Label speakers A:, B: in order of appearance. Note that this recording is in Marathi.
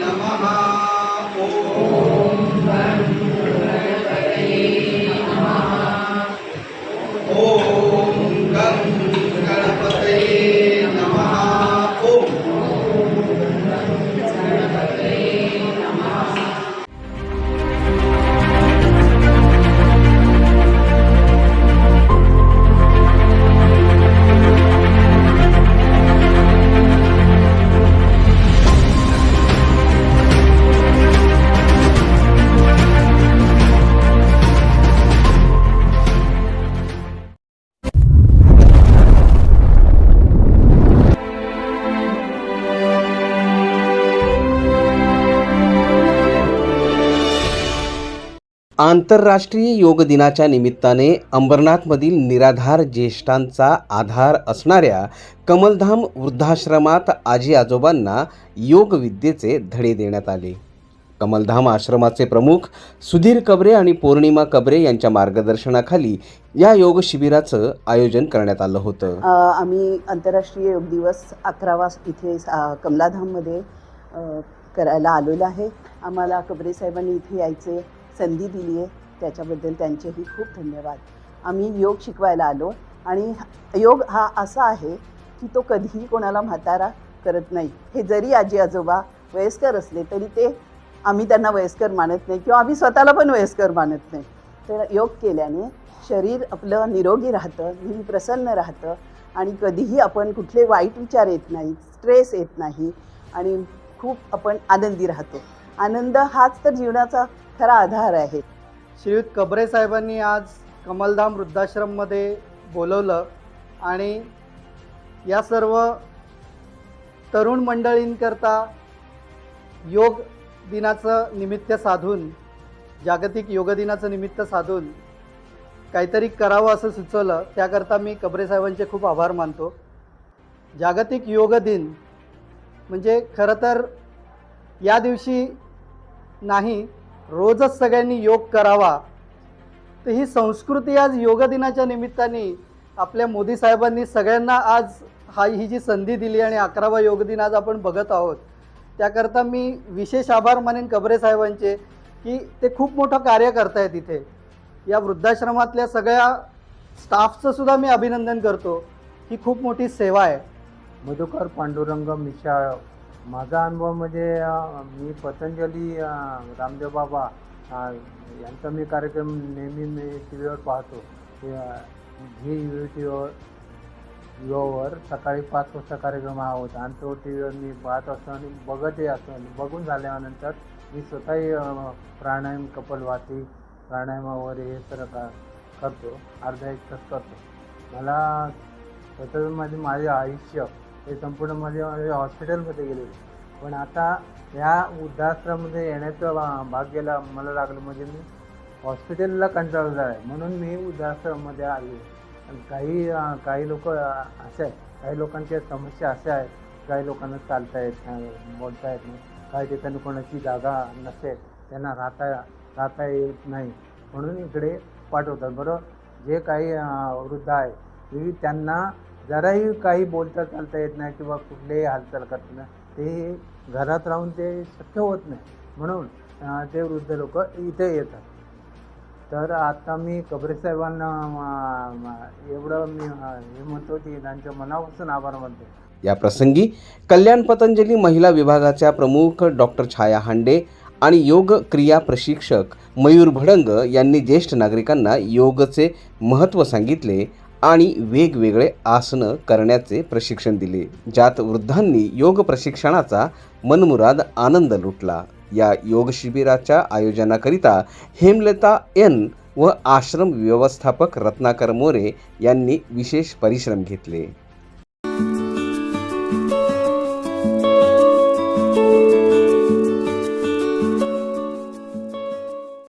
A: नमः
B: आंतरराष्ट्रीय योग दिनाच्या निमित्ताने अंबरनाथमधील निराधार ज्येष्ठांचा आधार असणाऱ्या कमलधाम वृद्धाश्रमात आजी आजोबांना योगविद्येचे धडे देण्यात आले. कमलधाम आश्रमाचे प्रमुख सुधीर कबरे आणि पौर्णिमा कबरे यांच्या मार्गदर्शनाखाली या योग शिबिराचं आयोजन करण्यात आलं होतं.
C: आम्ही आंतरराष्ट्रीय योग दिवस अकरावा इथे कमलाधाममध्ये करायला आलेलो आहे. आम्हाला कबरे साहेबांनी इथे यायचे संधी दिली आहे. त्याच्याबद्दल त्यांचेही खूप धन्यवाद. आम्ही योग शिकवायला आलो आणि योग हा असा आहे की तो कधीही कोणाला म्हातारा करत नाही. हे जरी आजी आजोबा वयस्कर असले तरी ते आम्ही त्यांना वयस्कर मानत नाही किंवा आम्ही स्वतःला पण वयस्कर मानत नाही. तर योग केल्याने शरीर आपलं निरोगी राहतं नेहमी प्रसन्न राहतं आणि कधीही आपण कुठले वाईट विचार येत नाही स्ट्रेस येत नाही आणि खूप आपण आनंदी राहतो. आनंद हाच तर जीवनाचा खरा आधार आहे.
A: श्रीयुत कबरे साहेबांनी आज कमलधाम वृद्धाश्रममध्ये बोलवलं आणि या सर्व तरुण मंडळींकरता योग दिनाचं निमित्त साधून जागतिक योग दिनाचं निमित्त साधून काहीतरी करावं असं सुचवलं त्याकरता मी कबरे साहेबांचे खूप आभार मानतो. जागतिक योग दिन म्हणजे खरं तर या दिवशी नाही रोजच सगळ्यांनी योग करावा. तर ही संस्कृती आज योग दिनाच्या निमित्ताने आपल्या मोदी साहेबांनी सगळ्यांना आज हा ही जी संधी दिली आणि अकरावा योग दिन आज आपण बघत आहोत. त्याकरता मी विशेष आभार मानेन कबरे साहेबांचे की ते खूप मोठं कार्य करतायत इथे. या वृद्धाश्रमातल्या सगळ्या स्टाफचं सुद्धा मी अभिनंदन करतो. ही खूप मोठी सेवा आहे.
D: मधुकर पांडुरंग मिशाळ माझा अनुभव म्हणजे मी पतंजली रामदेव बाबा यांचा मी कार्यक्रम नेहमी मी टी व्हीवर पाहतो झी यू व्हीवर युवावर सकाळी पाच वाजता कार्यक्रम हा होता. आणि तो टी व्हीवर मी पाहत असतो आणि बघतही असतो आणि बघून झाल्यानंतर मी स्वतःही प्राणायाम कपलवाती प्राणायाम वगैरे हे सर्व का करतो. अर्धा एक तास करतो. मला स्वतःमध्ये माझे आयुष्य हे संपूर्ण म्हणजे माझे माझे हॉस्पिटलमध्ये गेले. पण आता या वृद्धाश्रमामध्ये येण्याचं भा- भाग्याला मला लागलं म्हणजे मी हॉस्पिटलला कंटाळलो आहे म्हणून मी वृद्धाश्रममध्ये आले. काही काही लोक असे आहेत. काही लोकांच्या समस्या अशा आहेत. काही लोकांना चालता येत नाही बोलता येत नाही. काही ठिकाणी कोणाची जागा नसेल त्यांना राहता राहता येत नाही. म्हणून इकडे पाठवतात. बरं जे काही वृद्ध आहे ते त्यांना जराही काही बोलता चालता येत नाही किंवा कुठलेही हालचाल करत नाही. ते घरात राहून ते शक्य होत नाही. म्हणून ते वृद्ध लोक इथे येतात. तर आता मी कबरेसाहेबांना एवढं मी हे म्हणतो की त्यांच्या मनापासून आभार मानतो.
B: या प्रसंगी कल्याण पतंजली महिला विभागाच्या प्रमुख डॉक्टर छाया हांडे आणि योग क्रिया प्रशिक्षक मयूर भडंग यांनी ज्येष्ठ नागरिकांना योगचे महत्त्व सांगितले आणि वेगवेगळे आसनं करण्याचे प्रशिक्षण दिले ज्यात वृद्धांनी योग प्रशिक्षणाचा मनमुराद आनंद लुटला. या योग शिबिराच्या आयोजनाकरिता हेमलता एन व आश्रम व्यवस्थापक रत्नाकर मोरे यांनी विशेष परिश्रम घेतले.